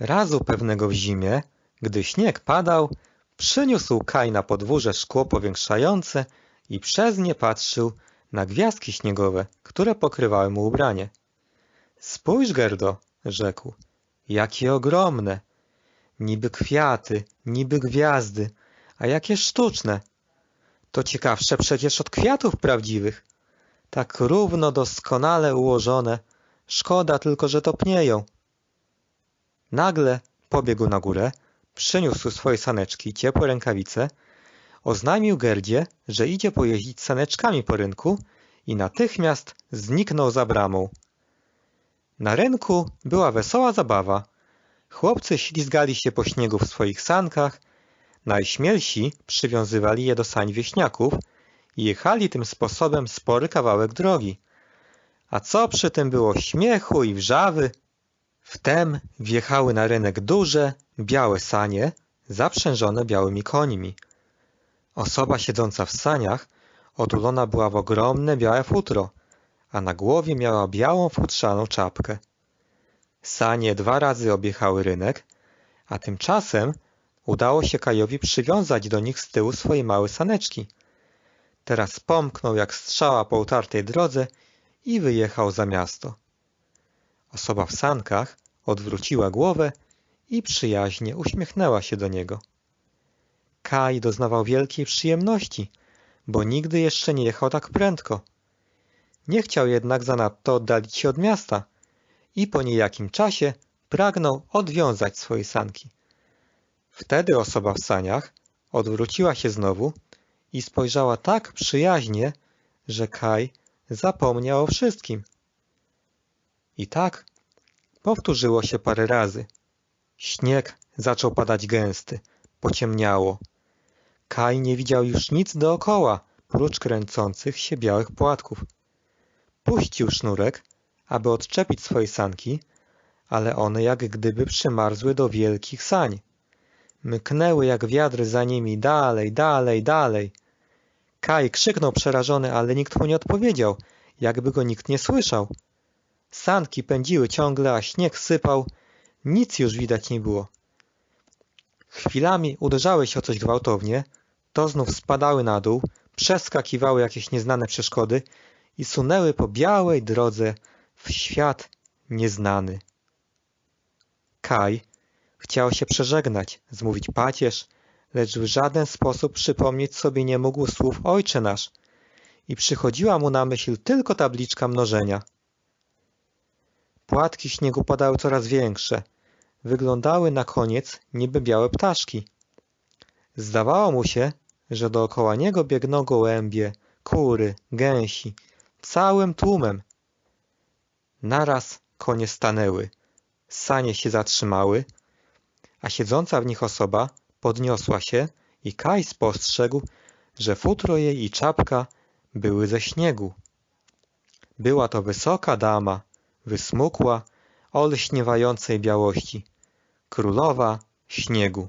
Razu pewnego w zimie, gdy śnieg padał, przyniósł Kaj na podwórze szkło powiększające i przez nie patrzył na gwiazdki śniegowe, które pokrywały mu ubranie. Spójrz, Gerdo, rzekł, jakie ogromne, niby kwiaty, niby gwiazdy, a jakie sztuczne. To ciekawsze przecież od kwiatów prawdziwych. Tak równo doskonale ułożone, szkoda tylko, że topnieją. Nagle pobiegł na górę, przyniósł swoje saneczki ciepłe rękawice, oznajmił Gerdzie, że idzie pojeździć saneczkami po rynku i natychmiast zniknął za bramą. Na rynku była wesoła zabawa. Chłopcy ślizgali się po śniegu w swoich sankach, najśmielsi przywiązywali je do sań wieśniaków i jechali tym sposobem spory kawałek drogi. A co przy tym było śmiechu i wrzawy? Wtem wjechały na rynek duże, białe sanie, zaprzężone białymi końmi. Osoba siedząca w saniach otulona była w ogromne białe futro, a na głowie miała białą futrzaną czapkę. Sanie dwa razy objechały rynek, a tymczasem udało się Kajowi przywiązać do nich z tyłu swoje małe saneczki. Teraz pomknął jak strzała po utartej drodze i wyjechał za miasto. Osoba w sankach odwróciła głowę i przyjaźnie uśmiechnęła się do niego. Kaj doznawał wielkiej przyjemności, bo nigdy jeszcze nie jechał tak prędko. Nie chciał jednak zanadto oddalić się od miasta i po niejakim czasie pragnął odwiązać swoje sanki. Wtedy osoba w saniach odwróciła się znowu i spojrzała tak przyjaźnie, że Kaj zapomniał o wszystkim. I tak powtórzyło się parę razy. Śnieg zaczął padać gęsty, pociemniało. Kaj nie widział już nic dookoła, prócz kręcących się białych płatków. Puścił sznurek, aby odczepić swoje sanki, ale one jak gdyby przymarzły do wielkich sań. Mknęły jak wiatr za nimi dalej, dalej, dalej. Kaj krzyknął przerażony, ale nikt mu nie odpowiedział, jakby go nikt nie słyszał. Sanki pędziły ciągle, a śnieg sypał, nic już widać nie było. Chwilami uderzały się o coś gwałtownie, to znów spadały na dół, przeskakiwały jakieś nieznane przeszkody i sunęły po białej drodze w świat nieznany. Kaj chciał się przeżegnać, zmówić pacierz, lecz w żaden sposób przypomnieć sobie nie mógł słów Ojcze nasz i przychodziła mu na myśl tylko tabliczka mnożenia. Płatki śniegu padały coraz większe, wyglądały na koniec niby białe ptaszki. Zdawało mu się, że dookoła niego biegną gołębie, kury, gęsi, całym tłumem. Naraz konie stanęły, sanie się zatrzymały, a siedząca w nich osoba podniosła się i Kaj spostrzegł, że futro jej i czapka były ze śniegu. Była to wysoka dama, wysmukła, olśniewającej białości, królowa śniegu.